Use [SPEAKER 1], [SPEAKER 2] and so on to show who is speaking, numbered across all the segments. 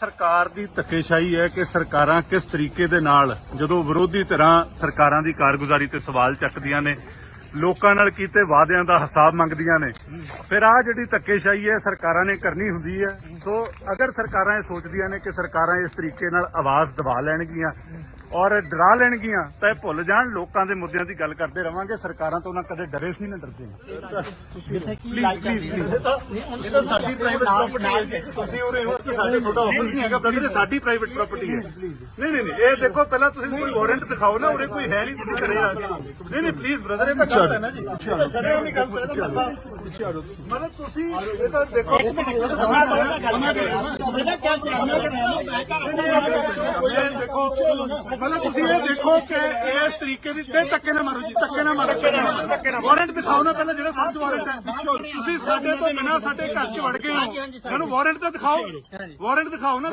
[SPEAKER 1] ਸਰਕਾਰ ਦੀ ਧੱਕੇਸ਼ਾਹੀ ਹੈ ਕਿ ਸਰਕਾਰਾਂ ਕਿਸ ਤਰੀਕੇ ਦੇ ਨਾਲ, ਜਦੋਂ ਵਿਰੋਧੀ ਧਿਰਾਂ ਸਰਕਾਰਾਂ ਦੀ ਕਾਰਗੁਜ਼ਾਰੀ ਤੇ ਸਵਾਲ ਚੱਕਦੀਆਂ ਨੇ, ਲੋਕਾਂ ਨਾਲ ਕੀਤੇ ਵਾਅਦਿਆਂ ਦਾ ਹਿਸਾਬ ਮੰਗਦੀਆਂ ਨੇ, ਫਿਰ ਆ ਜਿਹੜੀ ਧੱਕੇਸ਼ਾਹੀ ਹੈ ਸਰਕਾਰਾਂ ਨੇ ਕਰਨੀ ਹੁੰਦੀ ਹੈ। ਸੋ ਅਗਰ ਸਰਕਾਰਾਂ ਇਹ ਸੋਚਦੀਆਂ ਨੇ ਕਿ ਸਰਕਾਰਾਂ ਇਸ ਤਰੀਕੇ ਨਾਲ ਆਵਾਜ਼ ਦਬਾ ਲੈਣਗੀਆਂ ਔਰ ਡਰਾ ਲੈਣਗੀਆਂ ਤਾਂ ਇਹ ਭੁੱਲ ਜਾਣ ਲੋਕਾਂ ਦੇ ਮੁੱਦਿਆਂ ਦੀ ਗੱਲ ਕਰਦੇ ਰਵਾਂਗੇ ਸਰਕਾਰਾਂ ਤੋਂ ਨਾ ਕਦੇ ਡਰੇ ਸੀ ਨਾ ਡਰਦੇ
[SPEAKER 2] ਜਿੱਥੇ ਕੀ ਲਾਈਕ
[SPEAKER 1] ਇਹ ਤਾਂ ਸਾਡੀ ਪ੍ਰਾਈਵੇਟ ਪ੍ਰਾਪਰਟੀ ਹੈ ਤੁਸੀਂ ਉਰੇ ਹੋ ਤੇ ਸਾਡੇ ਤੁਹਾਡਾ ਆਫਿਸ ਨਹੀਂ ਹੈਗਾ ਬ੍ਰਦਰ ਇਹ ਸਾਡੀ ਪ੍ਰਾਈਵੇਟ ਪ੍ਰਾਪਰਟੀ ਹੈ। ਨਹੀਂ ਨਹੀਂ ਨਹੀਂ ਇਹ ਦੇਖੋ ਪਹਿਲਾਂ ਤੁਸੀਂ ਕੋਈ ਵਾਰੰਟ ਦਿਖਾਓ ਨਾ ਉਰੇ ਕੋਈ ਹੈ ਨਹੀਂ ਤੁਸੀਂ ਘਰੇ ਆ ਕੇ। ਨਹੀਂ ਨਹੀਂ ਪਲੀਜ਼ ਬ੍ਰਦਰ ਇਹ ਤਾਂ ਗਲਤ ਹੈ ਨਾ ਜੀ। ਸ਼ਰਮ ਨਹੀਂ ਗੱਲ ਮਤਲਬ ਤੁਸੀਂ ਇਹ ਤਾਂ ਦੇਖੋ ਇਹ ਦੇਖੋ ਮਤਲਬ ਤੁਸੀਂ ਇਹ ਦੇਖੋ ਕਿ ਇਸ ਤਰੀਕੇ ਦੀ ਤੇ ਧੱਕੇ ਨਾ ਮਾਰੋ ਜੀ ਧੱਕੇ ਨਾ ਮਾਰੋ ਵਾਰੰਟ ਦਿਖਾਓ ਨਾ ਪਹਿਲਾਂ ਜਿਹੜਾ ਫਰਜ਼ ਵਾਰੰਟ ਹੈ ਤੁਸੀਂ ਸਾਡੇ ਤੋਂ ਬਿਨਾ ਸਾਡੇ ਘਰ 'ਚ ਵੜ ਗਏ ਹੋ ਮੈਨੂੰ ਵਾਰੰਟ ਤਾਂ ਦਿਖਾਓ ਵਾਰੰਟ ਦਿਖਾਓ ਨਾ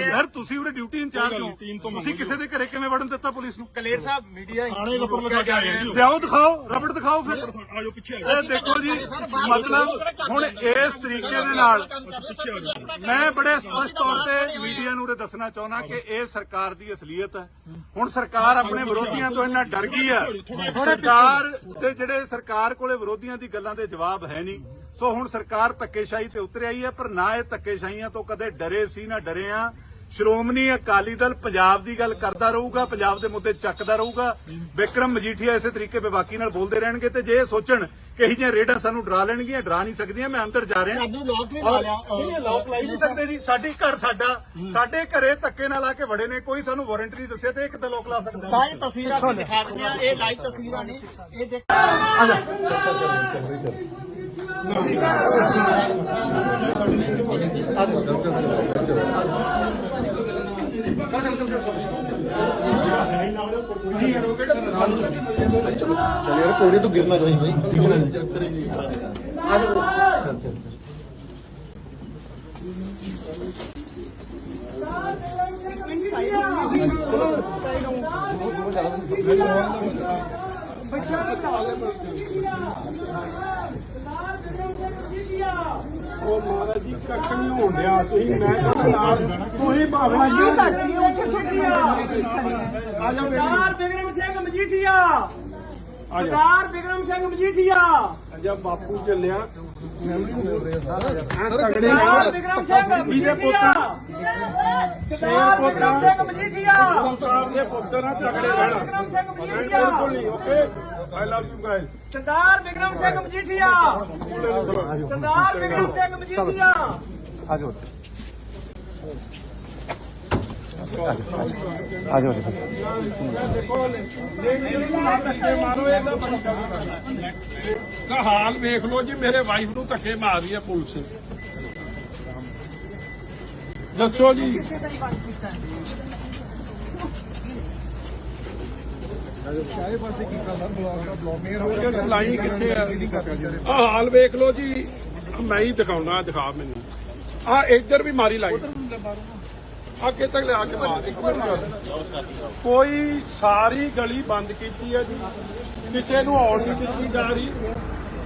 [SPEAKER 1] ਯਾਰ ਤੁਸੀਂ ਉਰੇ ਡਿਊਟੀ ਇੰਚਾਰਜ ਹੋ। ਤੁਸੀਂ ਕਿਸੇ ਦੇ ਘਰੇ ਕਿਵੇਂ ਵੜਨ ਦਿੱਤਾ ਪੁਲਿਸ ਨੂੰ
[SPEAKER 2] ਕਲੇਰ ਸਾਹਿਬ ਮੀਡੀਆ ਥਾਣੇ ਉੱਪਰ ਲਗਾ ਕੇ ਆ ਰਹੇ
[SPEAKER 1] ਦਿਖਾਓ ਰਬੜ ਦਿਖਾਓ। ਫਿਰ ਆਜੋ ਪਿੱਛੇ ਇਹ ਦੇਖੋ ਜੀ, ਮਤਲਬ ਹੁਣ ਇਸ ਤਰੀਕੇ ਦੇ ਨਾਲ ਮੈਂ ਬੜੇ ਸਪਸ਼ਟ ਤੌਰ ਤੇ ਮੀਡੀਆ ਨੂੰ ਇਹ ਦੱਸਣਾ ਚਾਹੁੰਦਾ ਕਿ ਇਹ ਸਰਕਾਰ ਦੀ ਅਸਲੀਅਤ ਹੈ। ਹੁਣ ਸਰਕਾਰ ਆਪਣੇ ਵਿਰੋਧੀਆਂ ਤੋਂ ਇੰਨਾ ਡਰ ਗਈ ਹੈ। ਸਰਕਾਰ ਤੇ ਜਿਹੜੇ ਸਰਕਾਰ ਕੋਲੇ ਵਿਰੋਧੀਆਂ ਦੀ ਗੱਲਾਂ ਦੇ ਜਵਾਬ ਹੈ ਨਹੀਂ। ਸੋ ਹੁਣ ਸਰਕਾਰ ਧੱਕੇਸ਼ਾਹੀ ਤੇ ਉਤਰ ਆਈ ਹੈ, ਪਰ ਨਾ ਇਹ ਧੱਕੇਸ਼ਾਹੀਆਂ ਤੋਂ ਕਦੇ ਡਰੇ ਸੀ, ਨਾ ਡਰੇ ਆ। ਸ਼੍ਰੋਮਣੀ ਅਕਾਲੀ ਦਲ ਪੰਜਾਬ ਦੀ ਗੱਲ ਕਰਦਾ ਰਹੂਗਾ, ਪੰਜਾਬ ਦੇ ਮੁੱਦੇ ਚੱਕਦਾ ਰਹੂਗਾ। ਵਿਕਰਮ ਮਜੀਠੀਆ ਇਸੇ ਤਰੀਕੇ ਬੇਬਾਕੀ ਨਾਲ ਬੋਲਦੇ ਰਹਿਣਗੇ ਤੇ ਜੇ ਇਹ ਸੋਚਣ ਕਿ ਇਹ ਜਿਹੀਆਂ ਰੇਡਾਂ ਸਾਨੂੰ ਡਰਾ ਲੈਣਗੀਆਂ ਡਰਾ ਨਹੀਂ ਸਕਦੀਆਂ ਮੈਂ ਅੰਦਰ ਜਾ ਰਿਹਾ।
[SPEAKER 2] ਸਾਨੂੰ ਲੋਕ ਵੀ ਲਾ ਲਿਆ।
[SPEAKER 1] ਨਹੀਂ ਇਹ ਲੋਕ ਲਾਈ ਨਹੀਂ ਸਕਦੇ ਜੀ। ਸਾਡੀ ਘਰ ਸਾਡਾ ਸਾਡੇ ਘਰੇ ਧੱਕੇ ਨਾਲ ਆ ਕੇ ਵੜੇ ਨੇ ਕੋਈ ਸਾਨੂੰ ਵਾਰੰਟ ਨਹੀਂ ਦੱਸਿਆ ਤੇ ਇਹ ਕਿੱਦਾਂ ਲੋਕ ਲਾ ਸਕਦਾ।
[SPEAKER 2] ਤਾਂ ਇਹ ਤਸਵੀਰਾਂ ਵੀ ਦਿਖਾ ਰਹੇ ਆ ਇਹ ਲਾਈਵ ਤਸਵੀਰਾਂ ਨੇ। ਇਹ ਦੇਖ
[SPEAKER 3] ਨਹੀਂ ਅੜੋ ਕਿਹੜਾ ਨਾਲ ਚਲ ਯਾਰ ਕੋੜੀ ਤੋਂ ਗਿਰਨਾ ਨਹੀਂ ਭਾਈ ਚੱਲ ਚੱਲ
[SPEAKER 4] ਉਹ ਮਹਾਰਾਜ ਜੀ ਕੱਖ ਨਹੀਂ। ਹੋਣ ਡਿਆ ਤੁਸੀਂ ਮੈਂ ਤੁਹਾਡੇ ਨਾਲ ਤੁਸੀਂ ਭਾਵਨਾ ਜੀ ਆ ਜਾ ਬੇਟੀ
[SPEAKER 5] ਮਜੀਠੀਆ। ਸਰਦਾਰ ਬਿਕਰਮ ਸਿੰਘ ਮਜੀਠੀਆ।
[SPEAKER 4] ਅਜਾ ਬਾਪੂ ਚੱਲਿਆ।
[SPEAKER 5] ਸਰਦਾਰ ਬਿਕਰਮ ਸਿੰਘ ਮਜੀਠੀਆ। ਸਰਦਾਰ ਬਿਕਰਮ ਸਿੰਘ ਮਜੀਠੀਆ।
[SPEAKER 4] ਸਾਹਿਬ ਦੇ ਪੁੱਤਰ ਆ ਤਗੜੇ ਰਹਿਣਾ ਬਿਲਕੁਲ ਨਹੀਂ okay I love you guys
[SPEAKER 5] Sardar Bikram Singh Majithia. Sardar Bikram Singh Majithia.
[SPEAKER 4] ਦੇਖੋ ਇਹ ਮੈਨੂੰ ਨਾ ਧੱਕੇ ਹਾਲ ਵੇਖ ਲਓ ਜੀ, ਮੇਰੇ ਵਾਈਫ ਨੂੰ ਧੱਕੇ ਮਾਰ ਰਹੀ ਹੈ ਪੁਲਿਸ। ਦੱਸੋ ਜੀ। ਕਿਹੜੀ ਲਾਈਨ ਕਿੱਥੇ ਆ? ਆ ਹਾਲ ਵੇਖ ਲਓ ਜੀ। ਮੈਂ ਹੀ ਦਿਖਾਉਣਾ, ਦਿਖਾ ਮੈਨੂੰ। ਆ ਇੱਧਰ ਵੀ ਮਾਰੀ ਲਾਈਨ ਅੱਗੇ ਤੱਕ ਲਿਆ ਕੇ ਮਾਰ ਇੱਕ ਮਿੰਟ ਗੱਲ। ਕੋਈ ਸਾਰੀ ਗਲੀ ਬੰਦ ਕੀਤੀ ਹੈ ਜੀ। ਕਿਸੇ ਨੂੰ ਆਉਣ ਨਹੀਂ ਦਿੱਤੀ ਜਾ ਰਹੀ।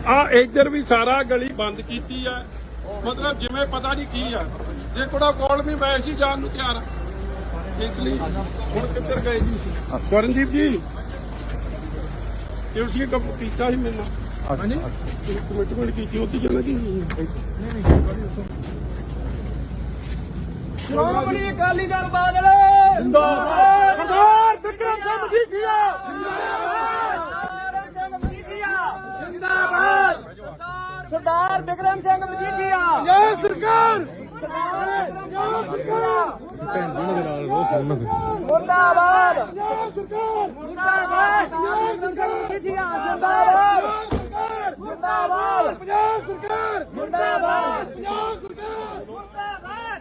[SPEAKER 4] ਆ ਇੱਧਰ ਵੀ ਸਾਰਾ ਗਲੀ ਬੰਦ ਕੀਤੀ ਹੈ। ਮਤਲਬ ਜਿਵੇਂ ਪਤਾ ਨਹੀਂ ਕੀ ਆ। ਜੇ ਕੋੜਾ ਕੋਲ ਵੀ ਮੈਂ ਸੀ ਜਾਣ ਨੂੰ ਤਿਆਰ। ਇਸ ਲਈ ਹੁਣ ਕਿੱਧਰ ਗਏ ਜੀ? ਕਰਨਦੀਪ ਜੀ ਤੁਸੀਂ ਕੰਮ ਕੀਤਾ ਸੀ ਮੈਨੂੰ ਹਾਂਜੀ। ਕਮਿਟਮੈਂਟ ਕੀਤੀ ਉਹਦੀ ਜਨਾ ਕੀ?
[SPEAKER 5] ਸ਼੍ਰੋਮਣੀ ਅਕਾਲੀ ਦਲ ਬਾਦਲ।
[SPEAKER 4] ਜਿੰਦਾਬਾਦ।
[SPEAKER 5] ਸਰਦਾਰ ਬਿਕਰਮ ਸਿੰਘ ਮਜੀਠੀਆ। ਜਿੰਦਾਬਾਦ। ਸਰਦਾਰ ਬਿਕਰਮ ਸਿੰਘ ਮਜੀਠੀਆ। ਜੈ ਸਰਕਾਰ। ਸਰਦਾਰ ਬਿਕਰਮ ਸਿੰਘ ਮੁਰਦਾਬਾਦ। ਜੈ ਸਰਕਾਰ। ਮੁਰਦਾਬਾਦ। ਜੈ ਸਰਕਾਰ। ਮਜੀਠੀਆ ਜਿੰਦਾਬਾਦ ਮੁਰਦਾਬਾਦ ਪੰਜਾਬ ਸਰਕਾਰ ਮੁਰਦਾਬਾਦ ਪੰਜਾਬ ਸਰਕਾਰ ਮੁਰਦਾਬਾਦ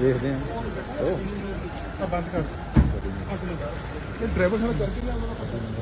[SPEAKER 3] ਦੇਖਦੇ ਆ।
[SPEAKER 4] ਬੰਦ ਕਰ। ਇਹ ਡਰਾਈਵਰ ਸਾਡਾ ਕਰਕੇ ਲਿਆਉਣਾ